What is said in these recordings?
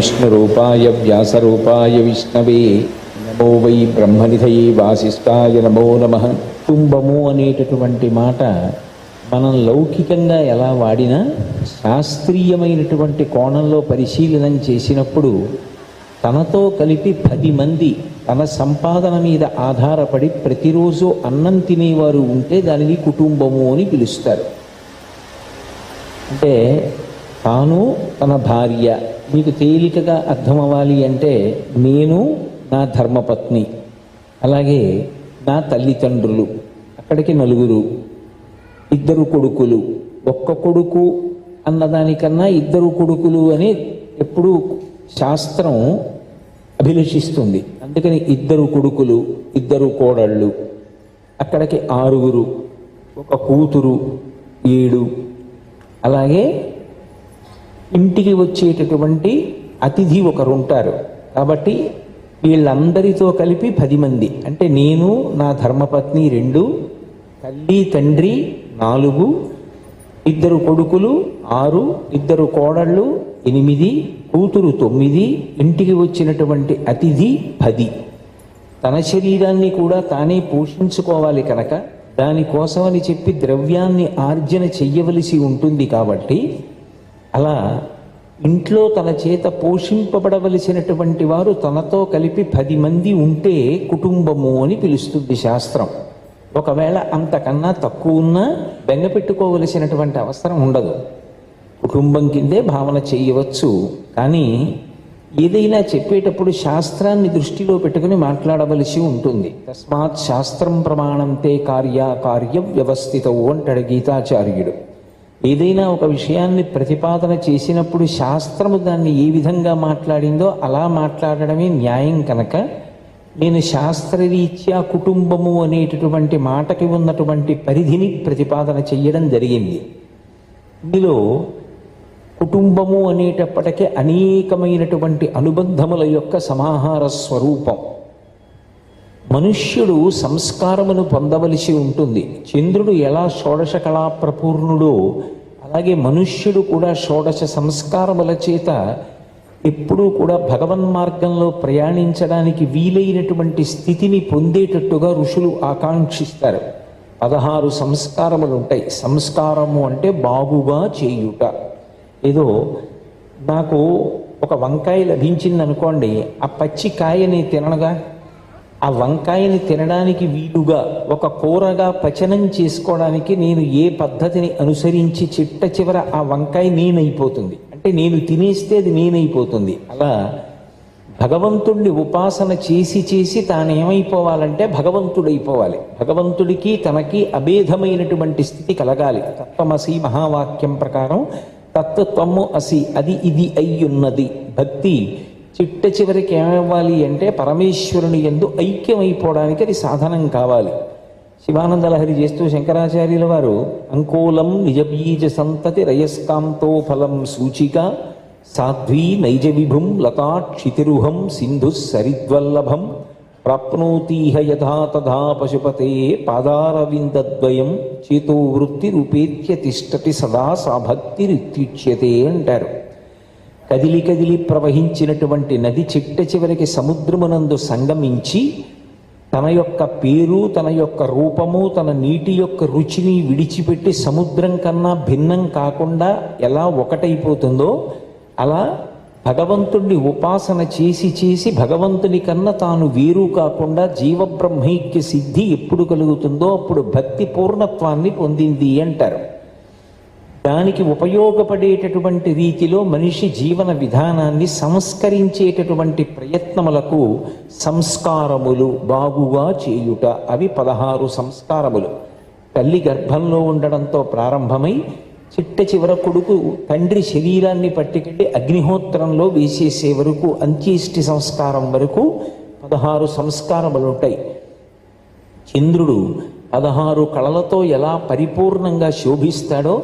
విష్ణురూపాయ వ్యాసరూపాయ విష్ణవే. నమో వై బ్రహ్మనిధయే వాసిష్టాయ నమో నమ. కుటుంబము అనేటటువంటి మాట మనం లౌకికంగా ఎలా వాడినా శాస్త్రీయమైనటువంటి కోణంలో పరిశీలనం చేసినప్పుడు తనతో కలిపి పది మంది తన సంపాదన మీద ఆధారపడి ప్రతిరోజు అన్నం తినేవారు ఉంటే దానిని కుటుంబము అని పిలుస్తారు. అంటే తాను తన భార్య మీకు తేలికగా అర్థం అవ్వాలి అంటే నేను నా ధర్మపత్ని అలాగే నా తల్లిదండ్రులు అక్కడికి నలుగురు ఇద్దరు కొడుకులు ఒక్క కొడుకు అన్నదానికన్నా ఇద్దరు కొడుకులు అని ఎప్పుడూ శాస్త్రం అభిలషిస్తుంది. అందుకని ఇద్దరు కొడుకులు ఇద్దరు కోడళ్ళు అక్కడికి ఆరుగురు ఒక కూతురు ఏడు అలాగే ఇంటికి వచ్చేటటువంటి అతిథి ఒకరు ఉంటారు. కాబట్టి వీళ్ళందరితో కలిపి పది మంది. అంటే నేను నా ధర్మపత్ని రెండు తల్లి తండ్రి నాలుగు ఇద్దరు కొడుకులు ఆరు ఇద్దరు కోడళ్ళు ఎనిమిది కూతురు తొమ్మిది ఇంటికి వచ్చినటువంటి అతిథి పది. తన శరీరాన్ని కూడా తానే పోషించుకోవాలి కనుక దానికోసమని చెప్పి ద్రవ్యాన్ని ఆర్జన చెయ్యవలసి ఉంటుంది కాబట్టి అలా ఇంట్లో తన చేత పోషింపబడవలసినటువంటి వారు తనతో కలిపి పది మంది ఉంటే కుటుంబము అని పిలుస్తుంది శాస్త్రం. ఒకవేళ అంతకన్నా తక్కువ ఉన్నా బెంగ పెట్టుకోవలసినటువంటి అవసరం ఉండదు. కుటుంబం కిందే భావన చేయవచ్చు. కానీ ఏదైనా చెప్పేటప్పుడు శాస్త్రాన్ని దృష్టిలో పెట్టుకుని మాట్లాడవలసి ఉంటుంది. తస్మాత్ శాస్త్రం ప్రమాణంతే కార్య వ్యవస్థితవు అంటాడు గీతాచార్యుడు. ఏదైనా ఒక విషయాన్ని ప్రతిపాదన చేసినప్పుడు శాస్త్రము దాన్ని ఏ విధంగా మాట్లాడిందో అలా మాట్లాడడమే న్యాయం కనుక నేను శాస్త్రరీత్యా కుటుంబము అనేటటువంటి మాటకి ఉన్నటువంటి పరిధిని ప్రతిపాదన చెయ్యడం జరిగింది. ఇందులో కుటుంబము అనేటప్పటికీ అనేకమైనటువంటి అనుబంధముల యొక్క సమాహార స్వరూపం. మనుష్యుడు సంస్కారమును పొందవలసి ఉంటుంది. చంద్రుడు ఎలా షోడశ కళా ప్రపూర్ణుడో అలాగే మనుష్యుడు కూడా షోడశ సంస్కారముల చేత ఎప్పుడూ కూడా భగవన్ మార్గంలో ప్రయాణించడానికి వీలైనటువంటి స్థితిని పొందేటట్టుగా ఋషులు ఆకాంక్షిస్తారు. పదహారు సంస్కారములు ఉంటాయి సంస్కారము అంటే బాగుగా చేయుట. ఏదో నాకు ఒక వంకాయ లభించింది అనుకోండి ఆ పచ్చి కాయని తినగా ఆ వంకాయని తినడానికి వీలుగా ఒక కూరగా పచనం చేసుకోవడానికి నేను ఏ పద్ధతిని అనుసరించి చిట్ట చివర ఆ వంకాయ నేనైపోతుంది? అంటే నేను తినేస్తే అది నేనైపోతుంది. అలా భగవంతుణ్ణి ఉపాసన చేసి చేసి తాను ఏమైపోవాలంటే భగవంతుడైపోవాలి. భగవంతుడికి తనకి అభేదమైనటువంటి స్థితి కలగాలి. తత్వమసి మహావాక్యం ప్రకారం తత్వము అసి అది ఇది అయ్యున్నది. భక్తి చిట్ట చివరికి ఏమివ్వాలి అంటే పరమేశ్వరుని ఎందు ఐక్యమైపోవడానికి అది సాధనం కావాలి. శివానందలహరి చేస్తూ శంకరాచార్యుల వారు అంకోలం నిజబీజ సంతతి రయస్కాంతో ఫలం సూచిక సాధ్వీ నైజ విభుం లతాక్షితిరుహం సింధు సరిద్వల్లభం ప్రాప్నోతీహ యథా తథా పశుపతే పాదారవిందద్వయం చేతో వృత్తి రూపేత్య తిష్టతి సదా సాభక్తిరిత్యుచ్యతే అంటారు. కదిలి కదిలి ప్రవహించినటువంటి నది చిట్ట చివరికి సముద్రమునందు సంగమించి తన యొక్క పేరు తన యొక్క రూపము తన నీటి యొక్క రుచిని విడిచిపెట్టి సముద్రం కన్నా భిన్నం కాకుండా ఎలా ఒకటైపోతుందో అలా భగవంతుణ్ణి ఉపాసన చేసి చేసి భగవంతుని కన్నా తాను వేరు కాకుండా జీవబ్రహ్మైక్య సిద్ధి ఎప్పుడు కలుగుతుందో అప్పుడు భక్తి పూర్ణత్వాన్ని పొందింది అంటారు. దానికి ఉపయోగపడేటటువంటి రీతిలో మనిషి జీవన విధానాన్ని సంస్కరించేటటువంటి ప్రయత్నములకు సంస్కారములు బాగుగా చేయుట. అవి పదహారు సంస్కారములు. తల్లి గర్భంలో ఉండడంతో ప్రారంభమై చిట్ట చివర కొడుకు తండ్రి శరీరాన్ని పట్టుకెళ్ళి అగ్నిహోత్రంలో వేసేసే వరకు అంత్యేష్టి సంస్కారం వరకు పదహారు సంస్కారములు ఉంటాయి. చంద్రుడు పదహారు కళలతో ఎలా పరిపూర్ణంగా శోభిస్తాడో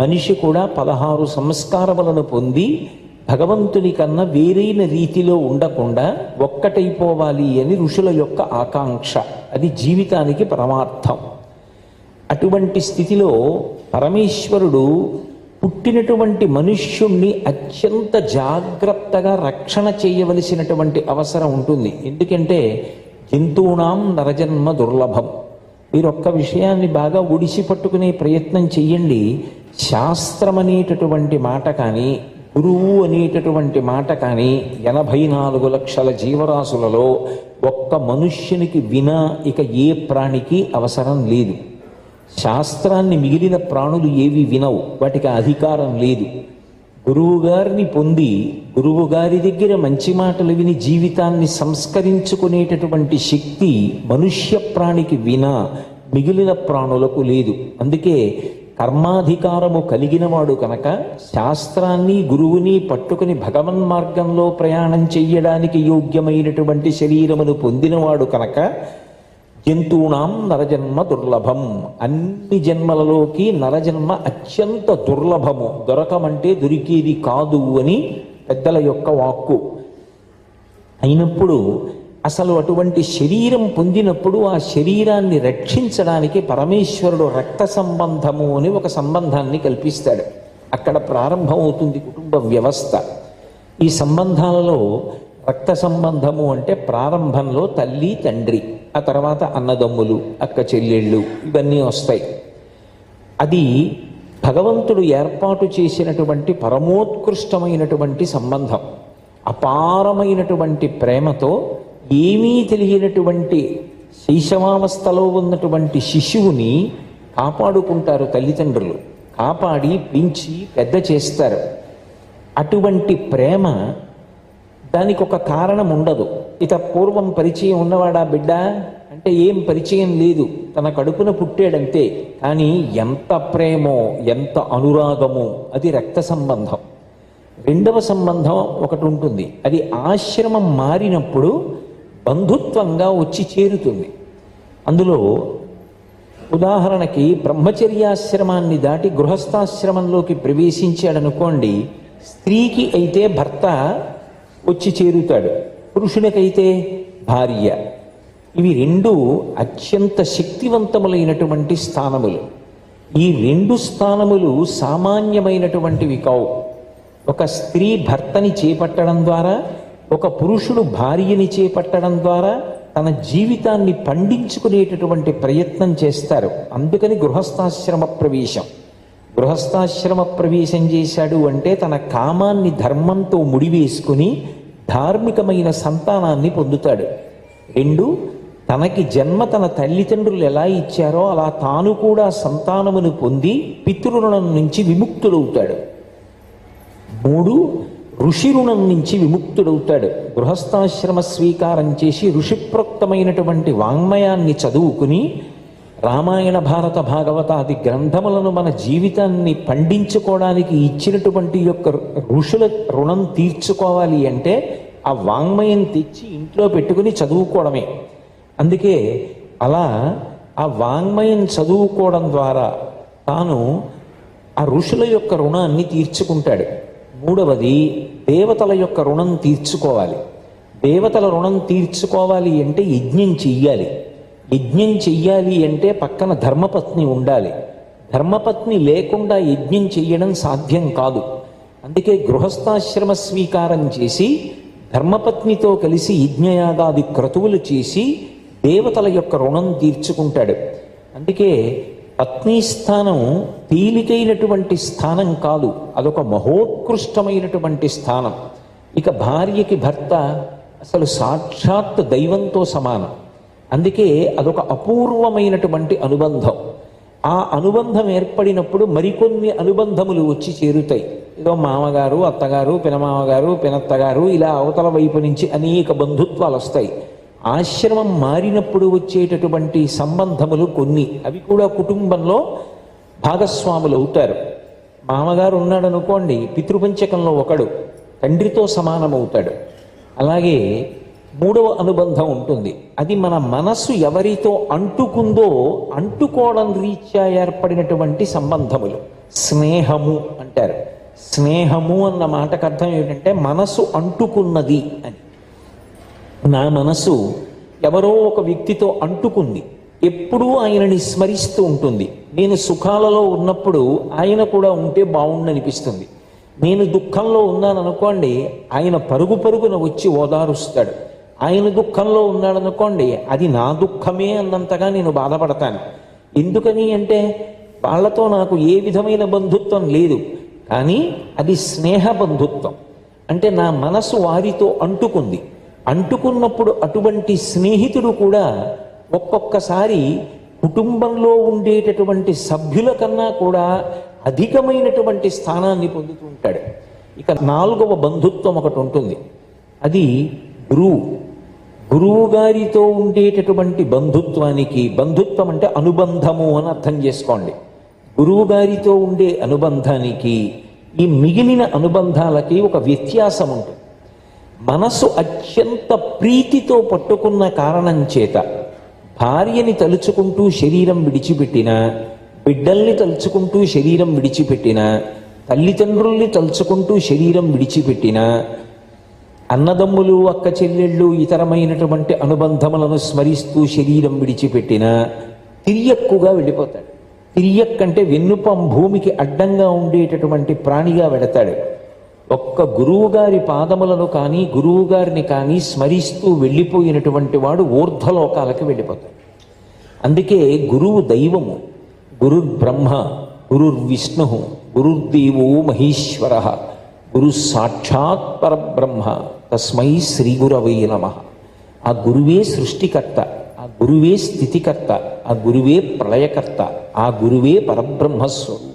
మనిషి కూడా పదహారు సంస్కారములను పొంది భగవంతుని కన్నా వేరైన రీతిలో ఉండకుండా ఒక్కటైపోవాలి అని ఋషుల యొక్క ఆకాంక్ష. అది జీవితానికి పరమార్థం. అటువంటి స్థితిలో పరమేశ్వరుడు పుట్టినటువంటి మనుష్యుణ్ణి అత్యంత జాగ్రత్తగా రక్షణ చేయవలసినటువంటి అవసరం ఉంటుంది. ఎందుకంటే జంతువునాం నరజన్మ దుర్లభం. మీరు ఒక్క విషయాన్ని బాగా ఒడిసి పట్టుకునే ప్రయత్నం చెయ్యండి. శాస్త్రం అనేటటువంటి మాట కానీ గురువు అనేటటువంటి మాట కానీ ఎనభై నాలుగు లక్షల జీవరాశులలో ఒక్క మనుష్యునికి వినా ఇక ఏ ప్రాణికి అవసరం లేదు. శాస్త్రాన్ని మిగిలిన ప్రాణులు ఏవి వినవు వాటికి అధికారం లేదు. గురువుగారిని పొంది గురువుగారి దగ్గర మంచి మాటలు విని జీవితాన్ని సంస్కరించుకునేటటువంటి శక్తి మనుష్య ప్రాణికి వినా మిగిలిన ప్రాణులకు లేదు. అందుకే కర్మాధికారము కలిగినవాడు కనుక శాస్త్రాన్ని గురువుని పట్టుకుని భగవన్ మార్గంలో ప్రయాణం చెయ్యడానికి యోగ్యమైనటువంటి శరీరమును పొందినవాడు కనుక జంతువునాం నరజన్మ దుర్లభం. అన్ని జన్మలలోకి నరజన్మ అత్యంత దుర్లభము. దొరకమంటే దొరికేది కాదు అని పెద్దల యొక్క వాక్కు. అయినప్పుడు అసలు అటువంటి శరీరం పొందినప్పుడు ఆ శరీరాన్ని రక్షించడానికి పరమేశ్వరుడు రక్త సంబంధము అని ఒక సంబంధాన్ని కల్పిస్తాడు. అక్కడ ప్రారంభమవుతుంది కుటుంబ వ్యవస్థ. ఈ సంబంధాలలో రక్త సంబంధము అంటే ప్రారంభంలో తల్లి తండ్రి ఆ తర్వాత అన్నదమ్ములు అక్క చెల్లెళ్ళు ఇవన్నీ వస్తాయి. అది భగవంతుడు ఏర్పాటు చేసినటువంటి పరమోత్కృష్టమైనటువంటి సంబంధం. అపారమైనటువంటి ప్రేమతో ఏమీ తెలియనటువంటి శైశవావస్థలో ఉన్నటువంటి శిశువుని కాపాడుకుంటారు తల్లిదండ్రులు. కాపాడి పెంచి పెద్ద చేస్తారు. అటువంటి ప్రేమ దానికి ఒక కారణం ఉండదు. ఇత పూర్వం పరిచయం ఉన్నవాడా బిడ్డ? అంటే ఏం పరిచయం లేదు. తన కడుపున పుట్టాడంతే. కానీ ఎంత ప్రేమో ఎంత అనురాగమో అది రక్త సంబంధం. రెండవ సంబంధం ఒకటి ఉంటుంది అది ఆశ్రమం మారినప్పుడు బంధుత్వంగా వచ్చి చేరుతుంది. అందులో ఉదాహరణకి బ్రహ్మచర్యాశ్రమాన్ని దాటి గృహస్థాశ్రమంలోకి ప్రవేశించాడనుకోండి స్త్రీకి అయితే భర్త వచ్చి చేరుతాడు పురుషునికైతే భార్య. ఇవి రెండు అత్యంత శక్తివంతములైనటువంటి స్థానములు. ఈ రెండు స్థానములు సామాన్యమైనటువంటివి కావు. ఒక స్త్రీ భర్తని చేపట్టడం ద్వారా ఒక పురుషుడు భార్యని చేపట్టడం ద్వారా తన జీవితాన్ని పండించుకునేటటువంటి ప్రయత్నం చేస్తారు. అందుకని గృహస్థాశ్రమ ప్రవేశం. గృహస్థాశ్రమ ప్రవేశం చేశాడు అంటే తన కామాన్ని ధర్మంతో ముడివేసుకుని ధార్మికమైన సంతానాన్ని పొందుతాడు. రెండు తనకి జన్మ తన తల్లిదండ్రులు ఎలా ఇచ్చారో అలా తాను కూడా సంతానమును పొంది పితృరుణం నుంచి విముక్తుడవుతాడు మూడు ఋషి రుణం నుంచి విముక్తుడవుతాడు. గృహస్థాశ్రమ స్వీకారం చేసి ఋషిప్రోక్తమైనటువంటి వాంగ్మయాన్ని చదువుకుని రామాయణ భారత భాగవతాది గ్రంథములను మన జీవితాన్ని పండించుకోవడానికి ఇచ్చినటువంటి యొక్క ఋషుల రుణం తీర్చుకోవాలి అంటే ఆ వాంగ్మయం తెచ్చి ఇంట్లో పెట్టుకుని చదువుకోవడమే. అందుకే అలా ఆ వాంగ్మయం చదువుకోవడం ద్వారా తాను ఆ ఋషుల యొక్క రుణాన్ని తీర్చుకుంటాడు. మూడవది దేవతల యొక్క రుణం తీర్చుకోవాలి. దేవతల రుణం తీర్చుకోవాలి అంటే యజ్ఞం చెయ్యాలి. యజ్ఞం చెయ్యాలి అంటే పక్కన ధర్మపత్ని ఉండాలి. ధర్మపత్ని లేకుండా యజ్ఞం చెయ్యడం సాధ్యం కాదు. అందుకే గృహస్థాశ్రమ స్వీకారం చేసి ధర్మపత్నితో కలిసి యజ్ఞయాగాది క్రతువులు చేసి దేవతల యొక్క రుణం తీర్చుకుంటాడు. అందుకే పత్ని స్థానం తేలికైనటువంటి స్థానం కాదు. అదొక మహోత్కృష్టమైనటువంటి స్థానం. ఇక భార్యకి భర్త అసలు సాక్షాత్ దైవంతో సమానం. అందుకే అదొక అపూర్వమైనటువంటి అనుబంధం. ఆ అనుబంధం ఏర్పడినప్పుడు మరికొన్ని అనుబంధములు వచ్చి చేరుతాయి. ఏదో మామగారు అత్తగారు పినమామగారు పినత్తగారు ఇలా అవతల వైపు నుంచి అనేక బంధుత్వాలు వస్తాయి ఆశ్రమం మారినప్పుడు వచ్చేటటువంటి సంబంధములు కొన్ని. అవి కూడా కుటుంబంలో భాగస్వాములు అవుతారు. మామగారు ఉన్నాడు అనుకోండి పితృపంచకంలో ఒకడు తండ్రితో సమానమవుతాడు. అలాగే మూడవ అనుబంధం ఉంటుంది. అది మన మనస్సు ఎవరితో అంటుకుందో అంటుకోవడం రీత్యా ఏర్పడినటువంటి సంబంధములు. స్నేహము అంటారు. స్నేహము అన్న మాటకు అర్థం ఏమిటంటే మనసు అంటుకున్నది అని. నా మనసు ఎవరో ఒక వ్యక్తితో అంటుకుంది. ఎప్పుడూ ఆయనని స్మరిస్తూ ఉంటుంది. నేను సుఖాలలో ఉన్నప్పుడు ఆయన కూడా ఉంటే బాగుండనిపిస్తుంది నేను దుఃఖంలో ఉన్నాను అనుకోండి ఆయన పరుగు పరుగున వచ్చి ఓదారుస్తాడు. ఆయన దుఃఖంలో ఉన్నాడు అనుకోండి అది నా దుఃఖమే అన్నంతగా నేను బాధపడతాను. ఎందుకని అంటే వాళ్ళతో నాకు ఏ విధమైన బంధుత్వం లేదు. కానీ అది స్నేహ బంధుత్వం. అంటే నా మనసు వారితో అంటుకుంది. అంటుకున్నప్పుడు అటువంటి స్నేహితుడు కూడా ఒక్కొక్కసారి కుటుంబంలో ఉండేటటువంటి సభ్యుల కన్నా కూడా అధికమైనటువంటి స్థానాన్ని పొందుతూ ఉంటాడు. ఇక నాలుగవ బంధుత్వం ఒకటి ఉంటుంది. అది గురువు. గురువు గారితో ఉండేటటువంటి బంధుత్వానికి బంధుత్వం అంటే అనుబంధము అని అర్థం చేసుకోండి. గురువు గారితో ఉండే అనుబంధానికి ఈ మిగిలిన అనుబంధాలకి ఒక వ్యత్యాసం ఉంటుంది. మనసు అత్యంత ప్రీతితో పట్టుకున్న కారణం చేత భార్యని తలుచుకుంటూ శరీరం విడిచిపెట్టిన బిడ్డల్ని తలుచుకుంటూ శరీరం విడిచిపెట్టిన తల్లిదండ్రుల్ని తలుచుకుంటూ శరీరం విడిచిపెట్టిన అన్నదమ్ములు అక్క చెల్లెళ్ళు ఇతరమైనటువంటి అనుబంధములను స్మరిస్తూ శరీరం విడిచిపెట్టిన తిరియక్కుగా వెళ్ళిపోతాడు. తిరియక్కంటే వెన్నుపం భూమికి అడ్డంగా ఉండేటటువంటి ప్రాణిగా వెడతాడు. ఒక్క గురువు గారి పాదములను కానీ గురువు గారిని కానీ స్మరిస్తూ వెళ్ళిపోయినటువంటి వాడు ఊర్ధ్వలోకాలకి వెళ్ళిపోతాడు. అందుకే గురువు దైవము గురుర్ బ్రహ్మ గురుర్ విష్ణు గురుర్దేవో మహేశ్వర గురు సాక్షాత్ పరబ్రహ్మ తస్మై శ్రీ గురవై నమ. ఆ గురువే సృష్టికర్త ఆ గురువే స్థితికర్త ఆ గురువే ప్రళయకర్త ఆ గురువే పరబ్రహ్మస్వరూపం.